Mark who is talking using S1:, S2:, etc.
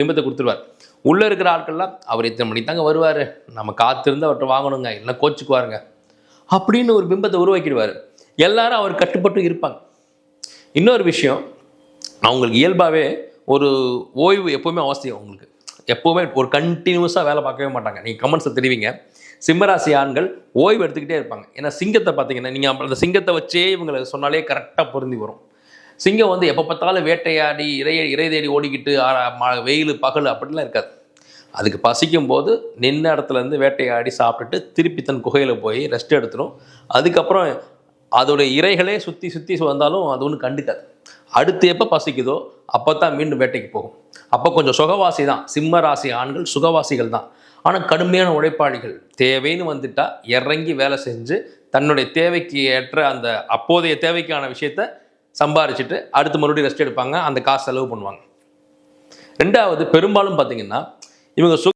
S1: பிம்பத்தை கொடுத்துருவார். உள்ளே இருக்கிற ஆட்கள்லாம் அவர் இத்தனை மணிக்கு தாங்க வருவார்? நம்ம காத்திருந்து அவர்கிட்ட வாங்கணுங்க. இல்லை கோச்சுக்குவாருங்க. அப்படின்னு ஒரு பிம்பத்தை உருவாக்கிடுவார். எல்லாரும் அவர் கட்டுப்பட்டு இருப்பாங்க. இன்னொரு விஷயம் அவங்களுக்கு இயல்பாகவே ஒரு ஓய்வு எப்போவுமே அவசியம் அவங்களுக்கு. எப்போவுமே ஒரு கண்டினியூஸாக வேலை பார்க்கவே மாட்டாங்க. நீங்கள் கமெண்ட்ஸை தெரிவிங்க. சிம்மராசி ஆண்கள் ஓய்வு எடுத்துக்கிட்டே இருப்பாங்க. ஏன்னா சிங்கத்தை பார்த்தீங்கன்னா நீங்கள் அந்த சிங்கத்தை வச்சே இவங்களை சொன்னாலே கரெக்டாக பொருந்தி வரும். சிங்கம் வந்து எப்போ பார்த்தாலும் வேட்டையாடி இறை இறை தேடி ஓடிக்கிட்டு வெயில் பகல் அப்படிலாம் இருக்காது. அதுக்கு பசிக்கும் போது நின்ன இடத்துல இருந்து வேட்டையாடி சாப்பிட்டுட்டு திருப்பி தன் குகையில் போய் ரெஸ்ட் எடுத்துடும் அதுக்கப்புறம் அதோடைய இறைகளே சுற்றி சுற்றி வந்தாலும் அது ஒன்றும் கண்டுக்காது. அடுத்து எப்போ பசிக்குதோ அப்போ தான் மீண்டும் வேட்டைக்கு போகும். அப்போ கொஞ்சம் சுகவாசி தான். சிம்ம ராசி ஆண்கள் சுகவாசிகள் தான். ஆனால் கடுமையான உழைப்பாளிகள். தேவைன்னு வந்துட்டால் இறங்கி வேலை செஞ்சு தன்னுடைய தேவைக்கு ஏற்ற அந்த அப்போதைய தேவைக்கான விஷயத்த சம்பாரிச்சிட்டு அடுத்து மறுபடியும் ரெஸ்ட் எடுப்பாங்க. அந்த காசு செலவு பண்ணுவாங்க. ரெண்டாவது பெரும்பாலும் பார்த்தீங்கன்னா இவங்க